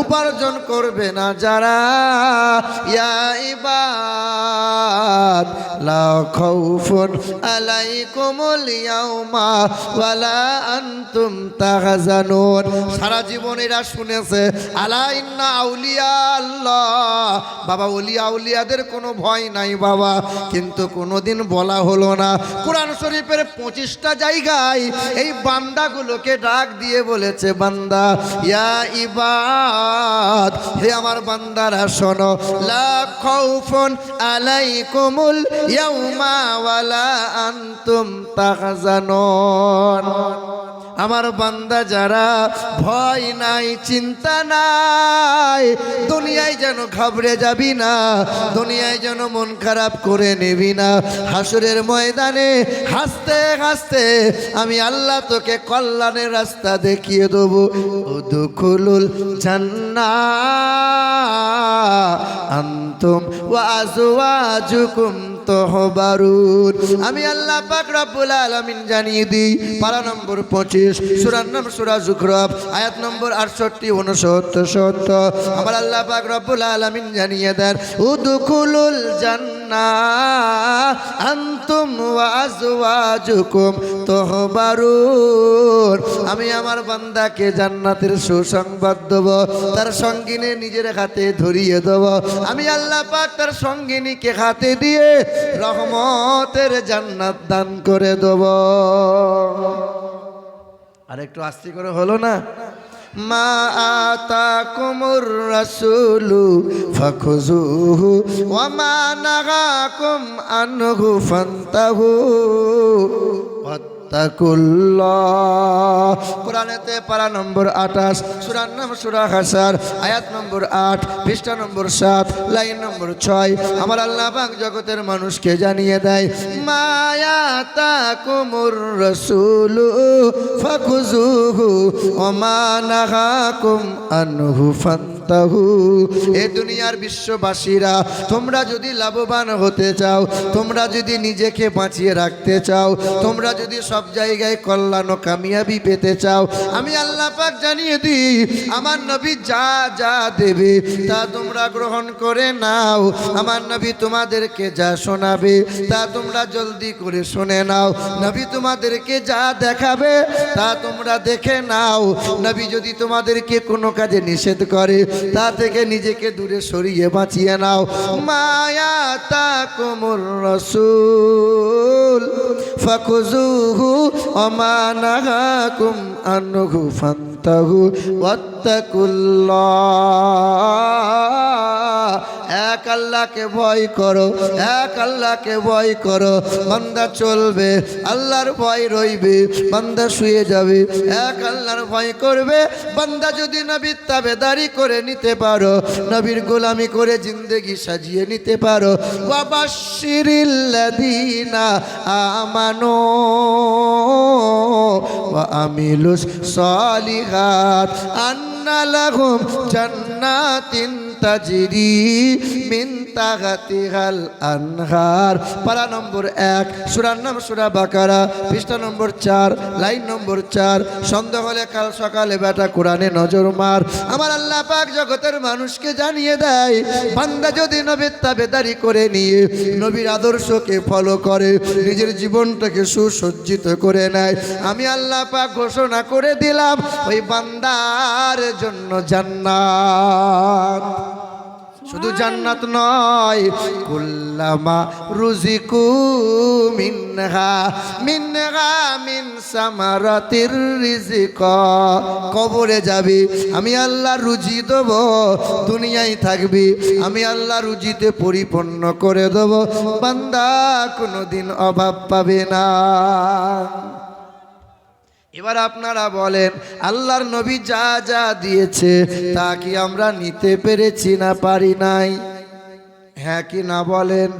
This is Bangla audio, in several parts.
উপার্জন করবে না যারা। ইয়া ইবাদ লা খাউফুন আলাইকুমুল ইয়াউমা ওয়ালা আনতুম তাহজানুন। সারা জীবন এরা শুনেছে, আলা ইন্না আউলিয়া আল্লাহ। বাবা, ওলি আউলিয়াদের কোনো ভয় নাই বাবা, কিন্তু কোনোদিন বলা হলো না। কোরআন শরীফের পঁচিশটা জায়গায় এই বান্দাগুলোকে ডাক দিয়ে বলেছে, বান্দা, ইয়া ইবাদ হে আমার বান্দারা শোনো। লা খাউফুন আলাইকুমুল ইয়াউমা ওয়ালা আনতুম তাহজানুন। আমার বান্দা যারা ভয় নাই, চিন্তা নাই, দুনিয়ায় যেন ঘাবড়ে যাবি না, দুনিয়ায় যেন মন খারাপ করে নিবি না। হাসুরের ময়দানে হাসতে হাসতে আমি আল্লাহ তোকে কল্যাণের রাস্তা দেখিয়ে দেবো। ও দুখুলুল জান্না আন্তুম ওয়া আজওয়াজুকুম তহবারুন আমি আল্লাহ পাক রব্বুল আলামিন জানিয়ে দিই, পারা নম্বর পঁচিশ, সুরার নাম সুরা জুখরব আয়াত নম্বর আটষট্টি উনসত্তর সত্তর। আমার আল্লাহ পাক রব্বুল আলামিন জানিয়ে দেন উদুকুলুল জান্না আন্তুম ওয়া আজওয়াজুকুম তহবারুন। আমি আমার বান্দাকে জান্নাতের সুসংবাদ দেব, তার সঙ্গিনী নিজের হাতে ধরিয়ে দেব। আমি আল্লাহ পাক তার সঙ্গিনীকে হাতে দিয়ে রহমতের জান্নাত দান করে দেব। আর একটু আস্তে করে হলো না? মা আতাকুমুর রাসূলু ফাখুযুহু ওয়া মা নাহাকুম আনহু ফান্তাহু। পারা নম্বর আঠাশ আয়াত নম্বর আট নম্বর সাত, লাইন নম্বর ছয়। আমার জগতের মানুষকে জানিয়ে দেয় মায়াতা কুমুর রসুলু ফাকুজুহু অমানাহাকুম আনহু ফান্তাহু এ দুনিয়ার বিশ্ববাসীরা, তোমরা যদি লাভবান হতে চাও, তোমরা যদি নিজেকে বাঁচিয়ে রাখতে চাও, তোমরা যদি সব জায়গায় কল্যাণ ও কামিয়াবি পেতে চাও, আমি আল্লাহ পাক জানিয়ে দিই, আমার নবী যা যা দেবে, তা তোমরা গ্রহণ করে নাও। আমার নবী তোমাদেরকে যা শোনাবে, তা তোমরা জলদি করে শুনে নাও। নবী তোমাদেরকে যা দেখাবে, তা তোমরা দেখে নাও। নবী যদি তোমাদেরকে কোনো কাজে নিষেধ করে তা থেকে নিজেকে দূরে সরিয়ে বাঁচিয়ে নাও। মায়া তা কোমর রসুল। ফাকুজুহু অমানাহাকুম আনহু ফান্তাহু। ওয়াত্তাকুল্লাহ। এক আল্লাহকে ভয় করো, এক আল্লাহকে ভয় করো। বান্দা চলবে, আল্লাহর ভয় রইবে, বান্দা শুয়ে যাবে, এক আল্লাহর ভয় করবে। বান্দা যদি নবীর তাবেদারি করে নিতে পারো, নবীর গোলামি করে জিন্দেগি সাজিয়ে নিতে পারো। বাবাশিরিল্লাদিনা আমানো ওয়া আমিলুস সালিহাত আন্না লাহুম জান্নাতিন তাজরি মিন তাহাতিহাল আনহার। পারা নম্বর এক, সুরার নাম সুরা বাকারা, পৃষ্ঠা নম্বর চার, লাইন নম্বর চার। সন্দেহ হলে কাল সকালে বেটা কোরআনে নজর মার। আমার আল্লাহ পাক জগতের মানুষকে জানিয়ে দেয়, বান্দা যদি নবীর তাবেদারি করে নিয়ে নবীর আদর্শকে ফলো করে, নিজের জীবনটাকে সুসজ্জিত করে নেয়। আমি আল্লাহ পাক ঘোষণা করে দিলাম, ওই বান্দার জন্য জান্নাত। শুধু জান্নাত নয়, কুল্লামা রুজিকু মিনহা মিনহা মিন সামারাতির রিজিক কবরে যাবি, আমি আল্লাহ রুজি দেব, দুনিয়ায় থাকবি, আমি আল্লাহ রুজিতে পরিপূর্ণ করে দেব, বান্দা কোনোদিন অভাব পাবে না। এবার আপনারা বলেন, আল্লাহর নবী যা যা দিয়েছে তা কি আমরা নিতে পেরেছি না পারি নাই? হ্যাঁ কি না বলেন?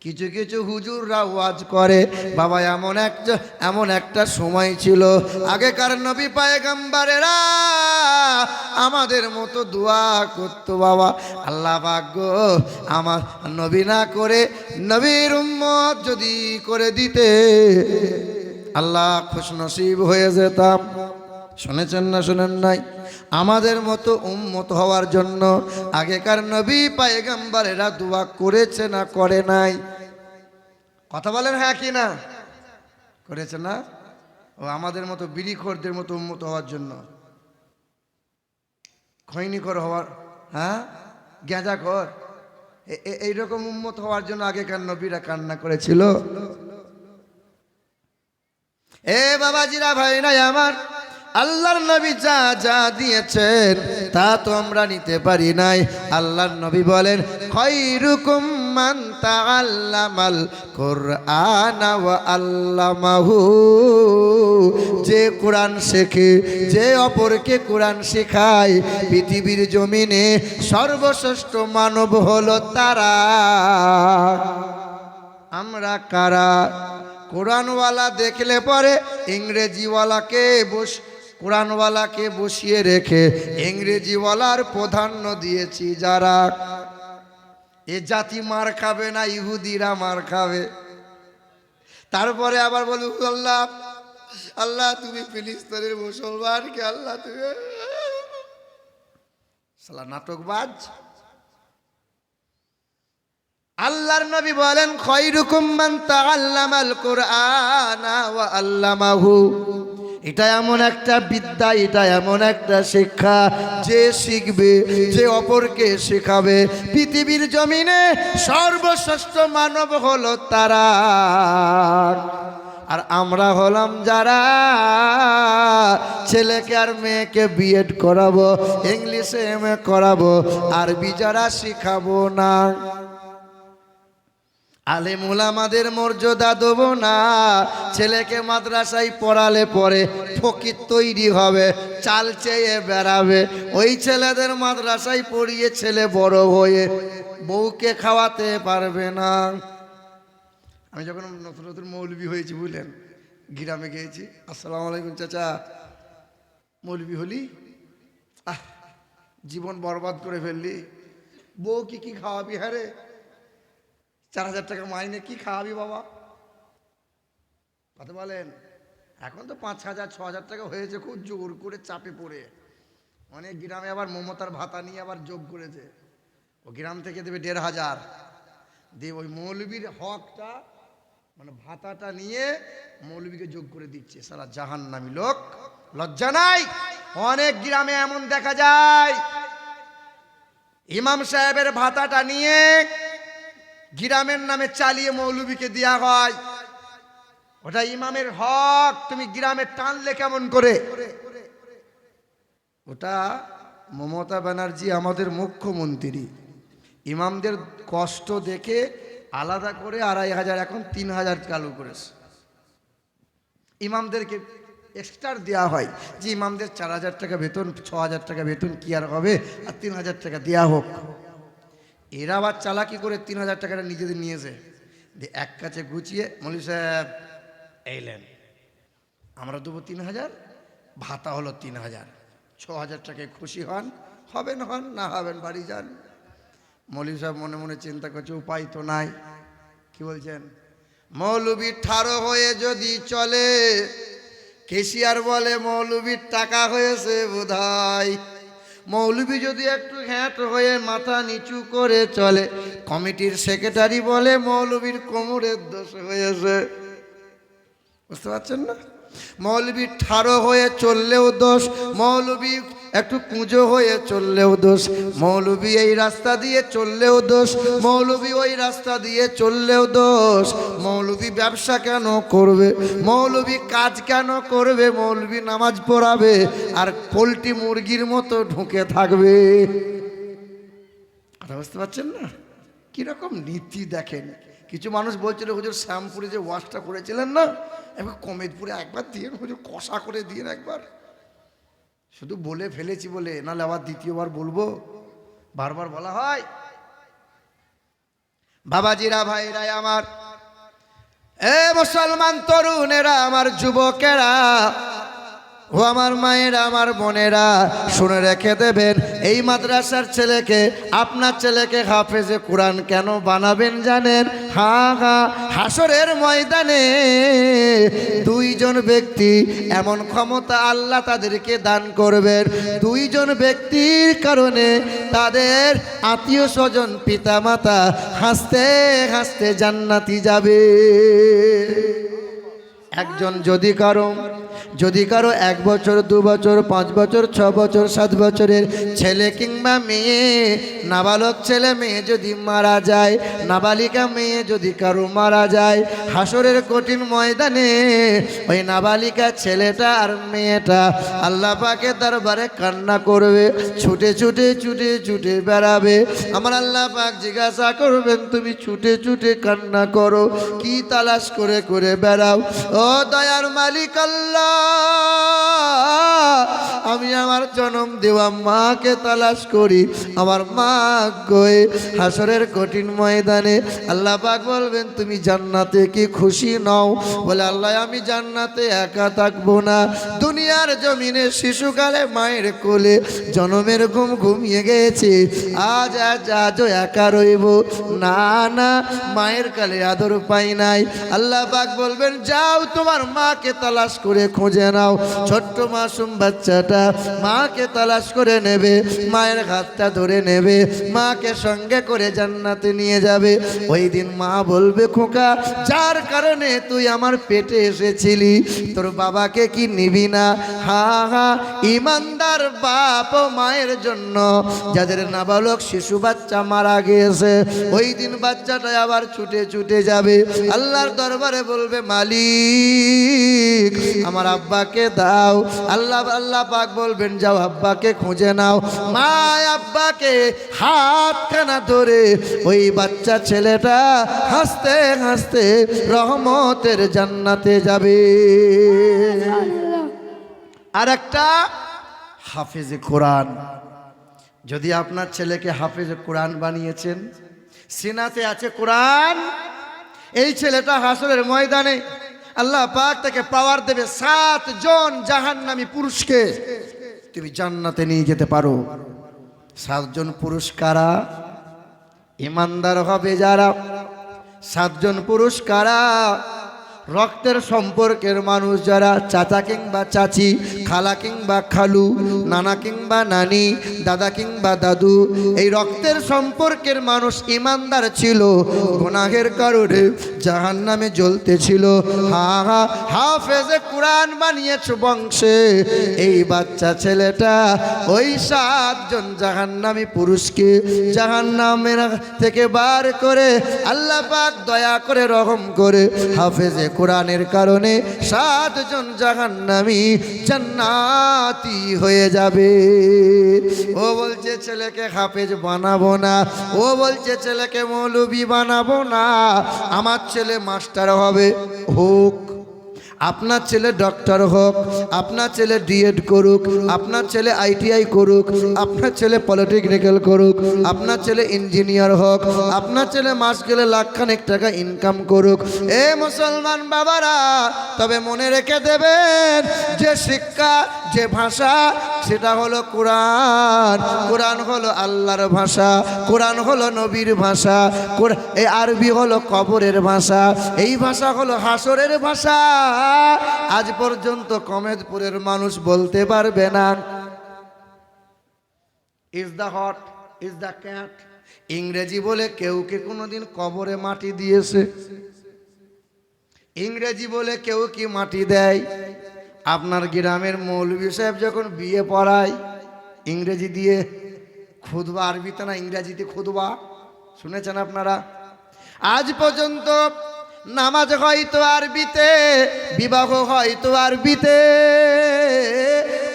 কিছু কিছু হুজুররা ওয়াজ করে, বাবা, এমন একটা এমন একটা সময় ছিল, আগেকার নবী পায়ে পায়গাম্বারেরা আমাদের মতো দোয়া করতো, বাবা। আল্লাহ ভাগ্য আমার নবী না করে নবীর উম্মত যদি করে দিতে। আল্লাহ খুশ নসিব হয়ে যেতাম। শুনেছেন না, শুনেন নাই? আমাদের মতো উম্মত হওয়ার জন্য আগেকার নবী পায়গাম্বারেরা দোয়া করেছে না করে নাই? কথা বলেন হ্যাঁ কি না? করেছে না? ও আমাদের মতো বিড়িখোরদের মতো উন্মত হওয়ার জন্য। খৈনিকর হওয়ার হ্যাঁ? গেঁজাখর এইরকম উন্মত হওয়ার জন্য আগেকার নবীরা কান্না করেছিল? এ বাবাজিরা ভাই নাই আমার, আল্লাহর নবী যা যা দিয়েছেন তা তো আমরা নিতে পারি নাই। আল্লাহর নবী বলেন খৈরুকুম মান তাআল্লামাল কুরআন ওয়া আল্লামাহু। যে কোরআন শেখে, যে অপরকে কোরআন শেখায়, পৃথিবীর জমিনে সর্বশ্রেষ্ঠ মানব হলো তারা। আমরা কারা? কোরআনওয়ালা দেখলে পরে ইংরেজিওয়ালাকে বস কোরআনওয়ালাকে বসিয়ে রেখে ইংরেজিওয়ালার প্রাধান্য দিয়েছি যারা। এ জাতি মার খাবে না, ইহুদিরা মার খাবে। তারপরে আবার বলব আল্লাহ আল্লাহ তুমি ফিলিস্তিনের মুসলমানকে, আল্লাহ তুমি সালা নাটকবাজ। আল্লাহর নবী বলেন, খৈরুকুম মান তাআল্লামাল কুরআনা ওয়া আল্লামাহু। এটা এমন একটা বিদ্যা, এটা এমন একটা শিক্ষা। যে শিখবে, যে অপরকে শেখাবে, পৃথিবীর জমিনে সর্বশ্রেষ্ঠ মানব হলো তারা। আর আমরা হলাম যারা ছেলেকে আর মেয়েকে বিএড করাবো ইংলিশে এম এ করাবো, আরবি যারা শিখাবো না। আলেমুল আমাদের মর্যাদা দেবো না। ছেলেকে মাদ্রাসায় পড়ালে পরে ফকির তৈরি হবে, চাল চেয়ে বেড়াবে। ওই ছেলেদের মাদ্রাসায় পড়িয়ে ছেলে বড় হয়ে বউকে খাওয়াতে পারবে না। আমি যখন নতুন নতুন মৌলবি হয়েছি, বুঝলেন? গ্রামে গিয়েছি। আসসালামু আলাইকুম, চাচা। মৌলবি হলি? আহ, জীবন বরবাদ করে ফেললি। বউ কি কি খাওয়াবি হ্যাঁ চার হাজার টাকা মাইনে, কি খাওয়াবি বাবা? কথা বলেন, এখন তো পাঁচ হাজার ছ হাজার টাকা হয়েছে খুব জোর করে চাপে পড়ে। অনেক গ্রামে আবার মমতার ভাতা নিয়ে আবার যোগ করেছে। ও গ্রাম থেকে দেবে দেড় হাজার। দিয়ে ওই মৌলবীর হকটা মানে ভাতাটা নিয়ে মৌলবীকে যোগ করে দিচ্ছে। সারা জাহান নামি লোক, লজ্জা নাই? অনেক গ্রামে এমন দেখা যায়। ইমাম সাহেবের ভাতাটা নিয়ে গ্রামের নামে চালিয়ে মৌলবীকে দেয়া হয় ওটা ইমামের হক, তুমি গ্রামে টানলে কেমন করে? ওটা মমতা ব্যানার্জি আমাদের মুখ্যমন্ত্রী। ইমামদের কষ্ট দেখে আলাদা করে আড়াই হাজার, এখন তিন হাজার চালু করেছে। ইমামদেরকে এক্সট্রা দেওয়া হয় যে ইমামদের চার হাজার টাকা বেতন, ছ হাজার টাকা বেতন কি আর হবে? আর তিন হাজার টাকা দেওয়া হোক। এরা আবার চালাকি করে তিন হাজার টাকাটা নিজেদের নিয়েছে। দিয়ে এক কাছে গুছিয়ে মলি সাহেব এইলেন আমরা দেবো তিন হাজার, ভাতা হলো তিন হাজার। ছ হাজার টাকায় খুশি হন হবেন হন, না হবেন, বাড়ি যান। মৌলী সাহেব মনে মনে চিন্তা করছে, উপায় তো নাই। কি বলছেন? মৌলবী ঠাড়ো হয়ে যদি চলে, কেশিয়ার বলে মৌলবীর টাকা হয়েছে বোধহয়। মৌলবী যদি একটু ঘ্যাঁট হয়ে মাথা নিচু করে চলে, কমিটির সেক্রেটারি বলে মৌলভীর কোমরের দোষ হয়েছে। বুঝতে পারছেন না? মৌলবী ঠাড়ো হয়ে চললেও দোষ মৌলবী একটু কুঁজো হয়ে চললেও দোষ। মৌলবী এই রাস্তা দিয়ে চললেও দোষ। মৌলবী ওই রাস্তা দিয়ে চললেও দোষ। মৌলবী ব্যবসা কেন করবে? মৌলবী কাজ কেন করবে? মৌলবী নামাজ পড়াবে আর পোলট্রি মুরগির মতো ঢুকে থাকবে। কথা বুঝতে পারছেন না? কীরকম নীতি দেখেন। কিছু মানুষ বলছিল, হুজুর, শ্যামপুরে যে ওয়াশটা করেছিলেন না? একবার কমেদপুরে একবার দিয়ে হুজুর, কষা করে দিয়ে একবার। শুধু বলে ফেলেছি বলে, নাহলে আবার দ্বিতীয়বার বলব? বারবার বলা হয়? বাবাজিরা ভাইরা আমার। এ মুসলমান তরুণেরা, আমার যুবকেরা ও আমার মায়েরা, আমার বোনেরা, শুনে রেখে দেবেন, এই মাদ্রাসার ছেলেকে, আপনার ছেলেকে হাফেজে কোরআন কেন বানাবেন জানেন? হা হা হাসরের ময়দানে দুইজন ব্যক্তি এমন ক্ষমতা আল্লাহ তাদেরকে দান করবেন। দুইজন ব্যক্তির কারণে তাদের আত্মীয় স্বজন, পিতামাতা হাসতে হাসতে জান্নাতি যাবে। একজন যদি কারও যদি কারও এক বছর, দু বছর, পাঁচ বছর, ছ বছর, সাত বছরের ছেলে কিংবা মেয়ে, নাবালক ছেলে মেয়ে যদি মারা যায়, নাবালিকা মেয়ে যদি কারও মারা যায়, হাসরের কঠিন ময়দানে ওই নাবালিকা ছেলেটা আর মেয়েটা আল্লাহ পাকে কান্না করবে, ছুটে ছুটে ছুটে ছুটে বেড়াবে। আমার আল্লাহ পাক জিজ্ঞাসা করবেন, তুমি ছুটে ছুটে কান্না করো, কি তালাশ করে করে বেড়াও? ও দয়ার মালিক আল্লাহ 啊。আমি আমার জনম দেওয়া মাকে তালাশ করি। আমার মা গয়ে হাসরের কঠিন ময়দানে আল্লাহ পাক বলবেন, তুমি জান্নাতে কি খুশি নও? বলে, আল্লাহ, আমি জান্নাতে একা থাকব না। দুনিয়ার জমিনে শিশুকালে মায়ের কোলে জনমের ঘুম ঘুমিয়ে গেছে। আজ আজ আজও একা রইব। না না, মায়ের কালে আদর পাই নাই। আল্লাহ পাক বলবেন, যাও, তোমার মাকে তালাশ করে খুঁজে নাও। ছোট্ট মাসুম বাচ্চাটা মাকে তালাশ করে নেবে, মায়ের হাতটা ধরে নেবে, মাকে সঙ্গে করে জান্নাতে নিয়ে যাবে। ওই দিন মা বলবে, খোকা, যার কারণে তুই আমার পেটে এসেছিলি, তোর বাবাকে কি নিবি না? হা হা, ইমানদার বাপ মায়ের জন্য। যাদের নাবালক শিশু বাচ্চা মারা গিয়েছে, ওই দিন বাচ্চাটা আবার ছুটে ছুটে যাবে। আল্লাহর দরবারে বলবে, মালিক, আমার আব্বাকে দাও। আল্লাহ আল্লাহ পাক বলবেন, যাও আব্বাকে খুঁজে নাও। মা আব্বাকে হাতখানা ধরে ওই বাচ্চা ছেলেটা হাসতে হাসতে রহমতের জান্নাতে যাবে। আর একটা হাফেজে কোরআন। যদি আপনার ছেলেকে হাফেজে কোরআন বানিয়েছেন, সিনাতে আছে কোরআন, এই ছেলেটা হাসরের ময়দানে আল্লাহ পাক তাকে পাওয়ার দেবে সাত জন জাহান্নামী পুরুষকে। তুমি জান্নাতে নিয়ে যেতে পারো। সাতজন পুরুষ কারা? ইমানদার হবে যারা। সাতজন পুরুষ কারা? রক্তের সম্পর্কের মানুষ যারা চাচা কিংবা চাচি, খালা কিংবা খালু, নানা কিংবা নানি, দাদা কিংবা দাদু, এই রক্তের সম্পর্কের মানুষ ইমানদার ছিল, গুনাহের কারণে জাহান নামে জ্বলতে ছিল হা হা, হাফেজে কোরআন বানিয়েছ বংশে। এই বাচ্চা ছেলেটা ওই সাতজন জাহান নামী পুরুষকে জাহান নামের থেকে বার করে আল্লাহ পাক দয়া করে রহম করে হাফেজে কোরআনের কারণে সাতজন জাহান্নামি জান্নাতি হয়ে যাবে। ও বলছে, ছেলেকে হাফেজ বানাবো না। ও বলছে, ছেলেকে মৌলবি বানাবো না। আমার ছেলে মাস্টার হবে। হোক। আপনার ছেলে ডক্টর হোক, আপনার ছেলে ডিএড করুক, আপনার ছেলে আইটিআই করুক, আপনার ছেলে পলিটেকনিক্যাল করুক, আপনার ছেলে ইঞ্জিনিয়ার হোক, আপনার ছেলে মাস গেলে লাখখানেক টাকা ইনকাম করুক। এ মুসলমান বাবারা, তবে মনে রেখে দেবেন, যে শিক্ষা, যে ভাষা, সেটা হলো কোরআন। কোরআন হলো আল্লাহর ভাষা, কোরআন হলো নবীর ভাষা এই আরবি হলো কবরের ভাষা, এই ভাষা হলো হাসরের ভাষা। আজ পর্যন্ত কমেদপুরের মানুষ বলতে পারবে না। Is the hot is the cat ইংরেজি বলে কেউ কে কোনোদিন কবরে মাটি দিয়েছে? ইংরেজি বলে কেউ কি মাটি দেয়? আপনার গ্রামের মৌলভী সাহেব যখন বিয়ে পড়ায়, ইংরেজি দিয়ে খুদবা, আরবিতে না ইংরেজিতে খুদবা, শুনেছেন আপনারা? আজ পর্যন্ত নামাজ হয়তো আরবিতে বিবাহ হয়তো আরবিতে।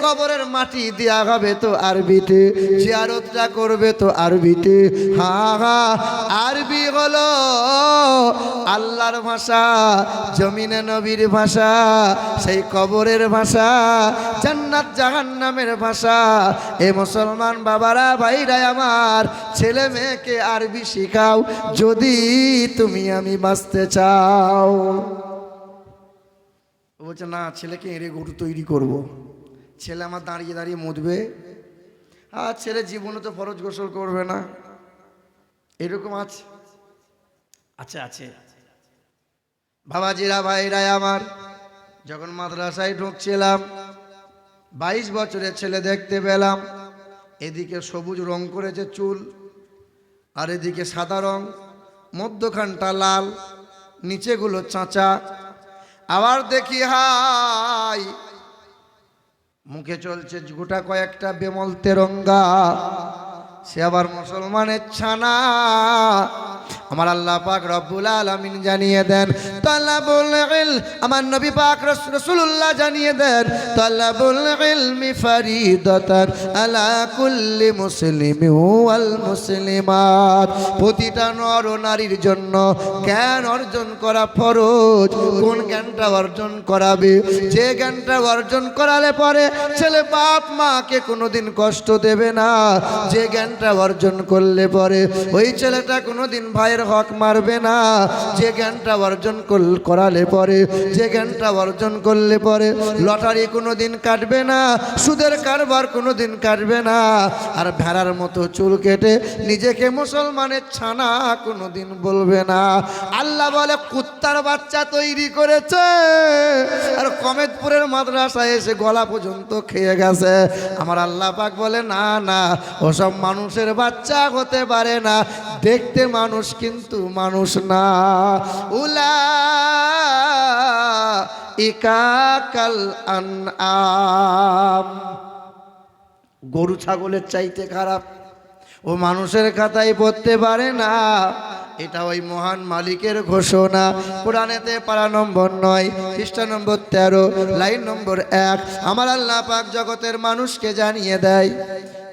কবরের মাটি দেয়া হবে তো আরবিতে, জিয়ারতটা করবে তো আরবিতে। হা হা, আরবি হলো আল্লাহর ভাষা, জমিনে নবীর ভাষা, সেই কবরের ভাষা, জান্নাত জাহান্নামের ভাষা। এ মুসলমান বাবারা, ভাইরা আমার, ছেলে মেয়েকে আরবি শিখাও, যদি তুমি আমি বাঁচতে চাও। বলছে, না, ছেলেকে এড়ে গরু তৈরি করব। ছেলে আমার দাঁড়িয়ে দাঁড়িয়ে মুদবে আর ছেলে জীবনে তো ফরজ গোসল করবে না। এরকম আছে। আছে আছে। বাবাজিরা ভাইরাই আমার যখন মাদ্রাসায় ঢুকছিলাম বাইশ বছরের ছেলে দেখতে পেলাম। এদিকে সবুজ রং করেছে চুল আর এদিকে সাদা রং মধ্যখানটা লাল নিচেগুলো চাঁচা। আবার দেখি হাই মুখে চলছে গোটা কয়েকটা বেমল তেরঙ্গা। সে আবার মুসলমানের ছানা। আমার আল্লাহ পাক রব্বুল আলামিন জানিয়ে দেন, তালাবুল ইল, আমার নবী পাক রস- রাসূলুল্লাহ জানিয়ে দেন, তালাবুল ইলমি ফারিদাতান আলা কুল্লি মুসলিমি ওয়াল মুসলিমাত। প্রতিটা নর নারীর জন্য জ্ঞান অর্জন করা ফরজ। কোন জ্ঞানটা অর্জন করাবে? যে জ্ঞানটা অর্জন করালে পরে ছেলে বাপ মাকে কোনোদিন কষ্ট দেবে না। যে জ্ঞানটা অর্জন করলে পরে ওই ছেলেটা কোনোদিন ভাইয়ের হক মারবে না। যে জ্ঞানটা অর্জন করল- পরে, যে জ্ঞানটা অর্জন করলে পরে লটারি কোনো দিন কাটবে না, সুদের কারবার কোনো দিন কাটবে না। আর ভেড়ার মতো চুল কেটে নিজেকে মুসলমানের ছানা কোনো দিন বলবে না। আল্লাহ বলে, কুত্তার বাচ্চা তৈরি করেছে। আর কমেদপুরের মাদ্রাসায় এসে গলা পর্যন্ত খেয়ে গেছে। আমার আল্লাহ পাক বলে, না না, ওসব মানুষের বাচ্চা হতে পারে না। দেখতে মানুষ কিন্তু মানুষ না। উলা ইকাকাল আনআম। গরু ছাগলের চাইতে খারাপ। ও মানুষের খাতায় পড়তে পারে না। এটা ওই মহান মালিকের ঘোষণা। কোরআনেতে পারা নম্বর নয় খ্রিস্টা নম্বর তেরো, লাইন নম্বর এক। আমার আল্লাহ পাক জগতের মানুষকে জানিয়ে দেয়।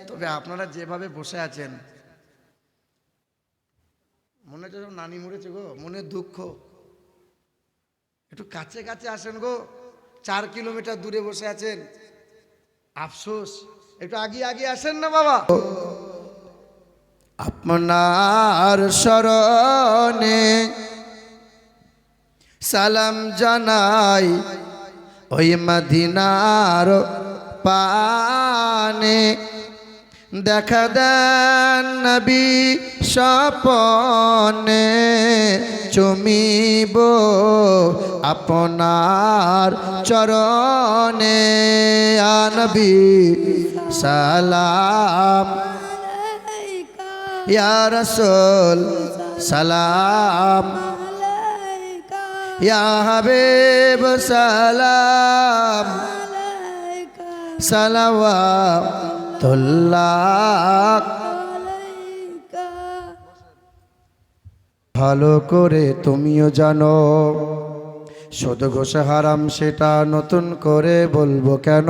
তবে আপনারা যেভাবে বসে আছেন মনে হচ্ছে নানি মরেছে গো, মনে দুঃখ। একটু কাছে কাছে আসেন গো, চার কিলোমিটার দূরে বসে আছেন। আফসোস, একটু আগে আগে আসেন না বাবা? আপনার স্মরণে সালাম জানাই ওই মদিনার পানে। দেখা দেন নবী সপনে চুমিব আপনার চরণে। আনবি সালাম। ইয়া রসুল, সালাম। ইয়া সালাম। সালাম ভালো করে তুমিও জানো সদ ঘোষ হারাম সেটা নতুন করে বলব কেন?